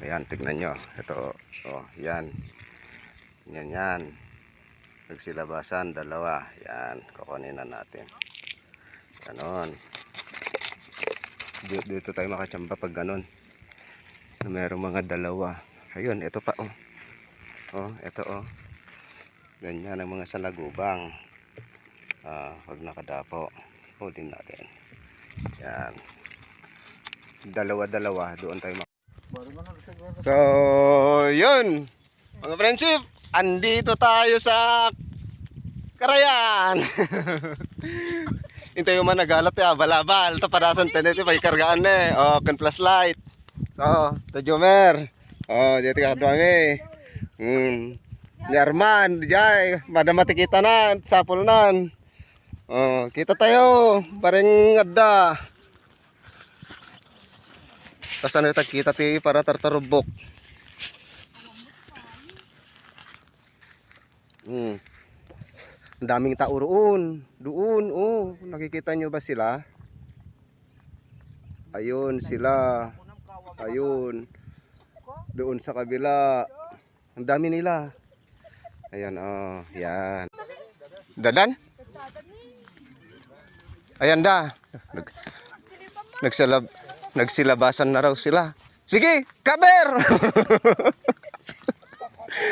Ayan, tignan nyo. Ito, oh, yan. Yan, yan. Nagsilabasan, dalawa. Yan, kukunin na natin. Ganon. Dito, dito tayo makachamba pag ganon. Merong mga dalawa. Ayun, ito pa, oh. Oh, ito, oh. Ganyan ang mga salagubang. Ah, pag nakadapo. Huli natin. Yan. Dalawa-dalawa, doon tayo mak- So, yun. Mga friendship, andito tayo sa Karayan. Hintay yung man nagalat ya, balabal. Ito parasan tenete pa ikargaan na eh. Oh, kan plus light. So, ito Jomer. Oh, dito ka kami. Hmm. Ni Arman, dijay. Madamati kita na, sapol nan. Oh, kita tayo. Pareng adda. Tapos ano yung kita ti para tartarubok. Hmm. Ang daming tao roon. Doon, oh. Nakikita nyo ba sila? Ayun sila. Ayun. Doon sa kabila. Ang dami nila. Ayan, oh. Yan. Dadan? Ayan da. Nag, nagsalab, nagsilabasan na raw sila. Sige, kaber!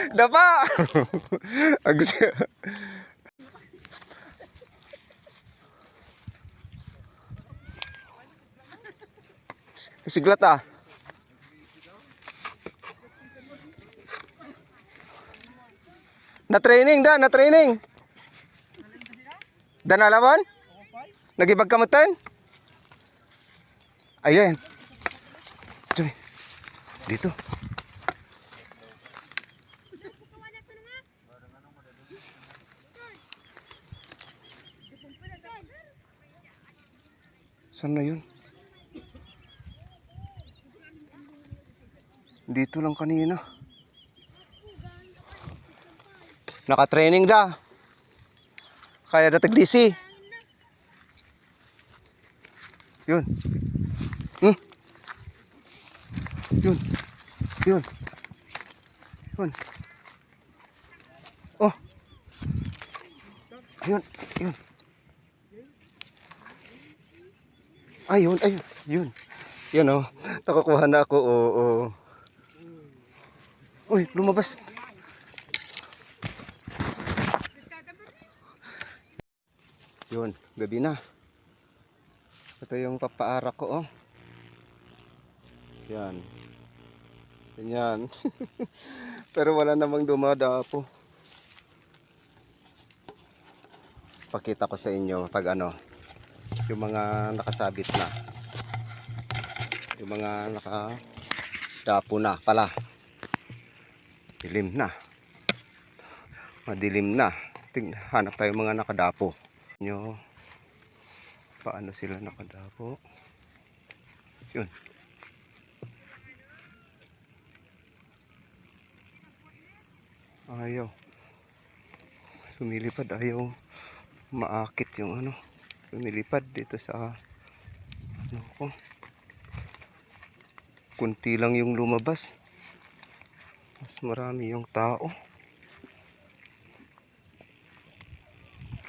Dapa! Siglat ah. Na training da, na training. Dan alaman? Nagibag kamutan? Ayan. Ito. Dito. Saan na yun? Dito lang kanina. Naka-training da. Kaya datag DC. Yun. Hmm. Yun. Yun. Yun. Oh. Yun. Yun. Ayun, ayun, yun. Yun oh. Nakakuha na ako. Oo. oo. Uy, lumabas. Yun, gabi na. Ito yung papaara ko, oh. Yan. Yan. Pero wala namang dumadapo. Pakita ko sa inyo pag ano, yung mga nakasabit na. Yung mga nakadapo na pala. Dilim na. Madilim na. Ting hanap tayo mga nakadapo. Nyo paano sila nakadapo. Yun. Ayaw. Sumilipad ayaw maakit yung ano. Sumilipad dito sa ano ko. Kunti lang yung lumabas. Mas marami yung tao.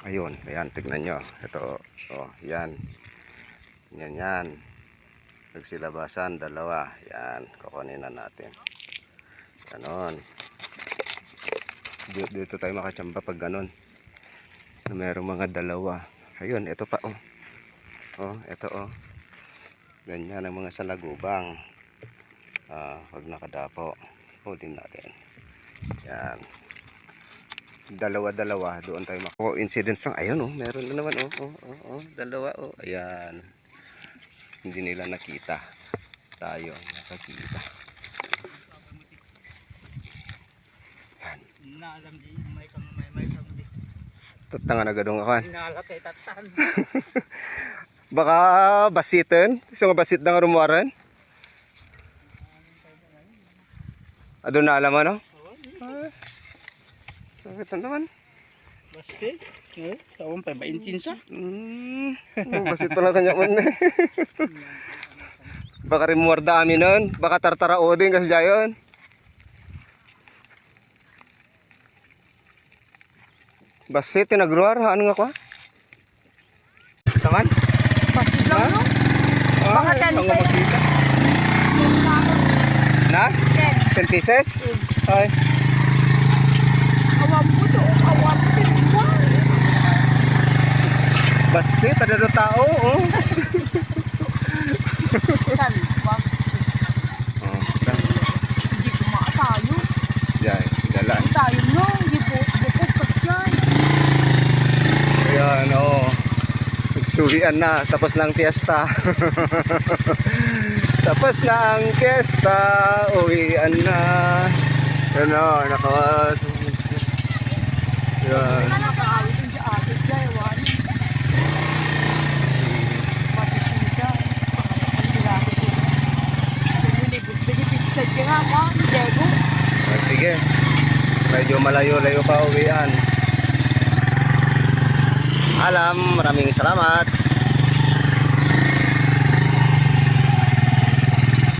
Ayun, ayan, tignan nyo. Ito, oh, yan. Yan, yan. Nagsilabasan, dalawa. Yan, kukunin na natin. Ganon. Dito, tayo makachamba pag ganon. Na merong mga dalawa. Ayun, ito pa, oh. Oh, ito, oh. Ganyan ang mga salagubang. Ah, pag nakadapo. Huli natin. Yan dalawa-dalawa doon tayo mak oh, incidents lang ayun oh meron na naman oh oh oh, oh dalawa oh ayan hindi nila nakita tayo nakakita Naalam di may kang may may kang di. tutanga na gadong ako Inala kay tatan. baka basitin gusto nga basit na nga rumuwaran adun na alam ano Bakit naman? Basta eh tawon pa ba intinsa? Hmm, basit pala kanya man. Baka rimuarda amin nun. Baka tartara odin kasi jayon. Basit, tinagruar. Ano nga kwa? Tangan? Bakit lang, no? Ah, Baka ten ang pa. Na? 10 pieces? Ay. Awam po to. Awam to. Basit, ada do tao. Oh, Hindi kumaa tayo. Jay, dalan. Tayo, no? Hindi po. Bukod ka dyan. Ayan, oo. Nagsuwian na, tapos na ang fiesta. tapos na ang fiesta, uwian na. Yan o, nakawas. Yan. Ano. Ah, Sige, medyo malayo-layo pa uwian. Alam, maraming salamat.